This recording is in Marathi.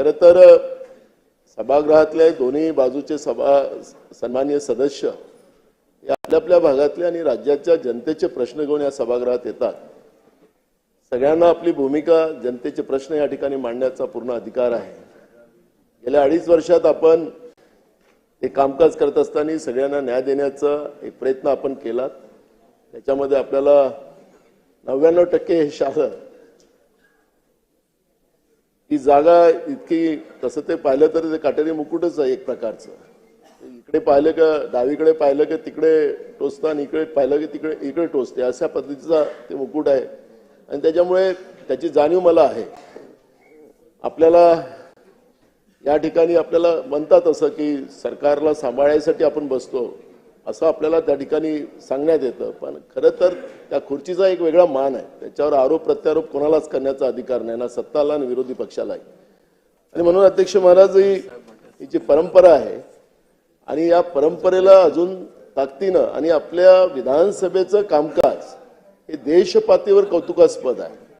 खरं तर सभागृहातले दोन्ही बाजूचे सभा सन्माननीय सदस्य हे आपल्या आपल्या भागातले आणि राज्याच्या जनतेचे प्रश्न घेऊन या सभागृहात येतात. सगळ्यांना आपली भूमिका जनतेचे प्रश्न या ठिकाणी मांडण्याचा पूर्ण अधिकार आहे. गेल्या अडीच वर्षात आपण हे कामकाज करत असताना सगळ्यांना न्याय देण्याचा एक प्रयत्न आपण केला त्याच्यामध्ये आपल्याला नव्याण्णव टक्के यश आलं ही जागा इतकी तसं ते पाहिलं तर ते काटेरी मुकुटच आहे एक प्रकारचं. इकडे पाहिलं का डावीकडे पाहिलं की तिकडे टोचतं आणि इकडे पाहिलं की तिकडे इकडे टोचते. अशा पद्धतीचा ते मुकुट आहे. आणि त्याच्यामुळे त्याची जाणीव मला आहे. आपल्याला या ठिकाणी आपल्याला म्हणतात असं की सरकारला सांभाळायसाठी आपण बसतो. असं आपल्याला त्या ठिकाणी सांगण्यात येतं. पण खरं तर त्या खुर्चीचा एक वेगळा मान आहे. त्याच्यावर आरोप प्रत्यारोप कोणालाच करण्याचा अधिकार नाही. ना सत्ताला आणि विरोधी पक्षालाही. आणि म्हणून अध्यक्ष महाराज ही ही जी परंपरा आहे आणि या परंपरेला अजून ताकदीनं आणि आपल्या विधानसभेचं कामकाज हे देशपातळीवर कौतुकास्पद आहे.